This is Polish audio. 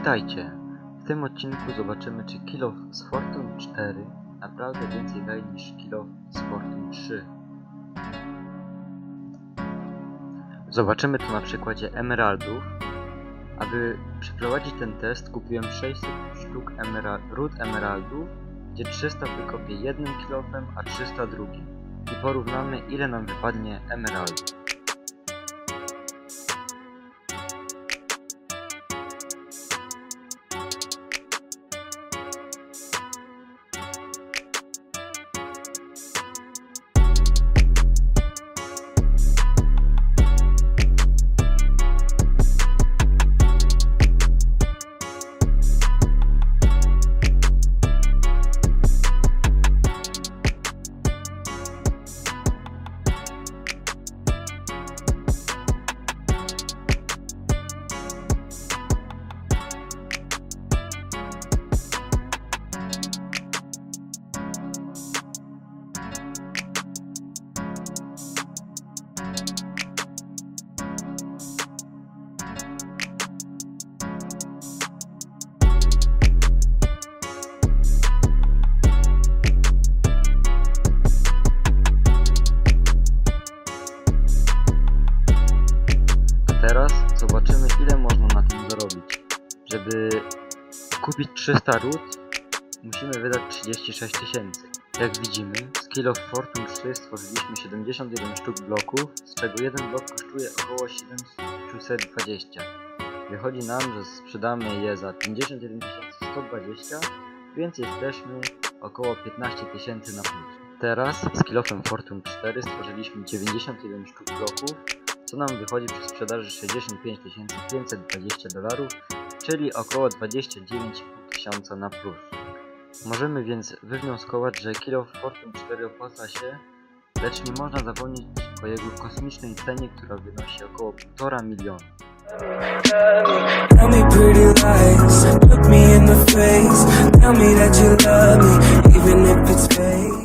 Witajcie! W tym odcinku zobaczymy, czy Kill of z Fortune 4 naprawdę więcej daje niż Kill of z Fortune 3. Zobaczymy to na przykładzie emeraldów. Aby przeprowadzić ten test kupiłem 600 sztuk emera ród emeraldów, gdzie 300 wykopię jednym kilofem, a 300 drugim. I porównamy ile nam wypadnie emeraldów. Teraz zobaczymy ile można na tym zarobić. Żeby kupić 300 ród musimy wydać 36 tysięcy. Jak widzimy, z Kill of Fortune 3 stworzyliśmy 71 sztuk bloków, z czego jeden blok kosztuje około 720. Wychodzi nam, że sprzedamy je za 51 120, więc jesteśmy około 15 tysięcy na plus. Teraz z Kill ofem Fortune 4 stworzyliśmy 91 sztuk bloków, co nam wychodzi przy sprzedaży 65 520 dolarów, czyli około 29 tysiąca na plus. Możemy więc wywnioskować, że Kill of Fortune 4 opłaca się, lecz nie można zapomnieć o jego kosmicznej cenie, która wynosi około 1,5 miliona. Tell me look me in the face. Tell me that you love me, even if it's fake.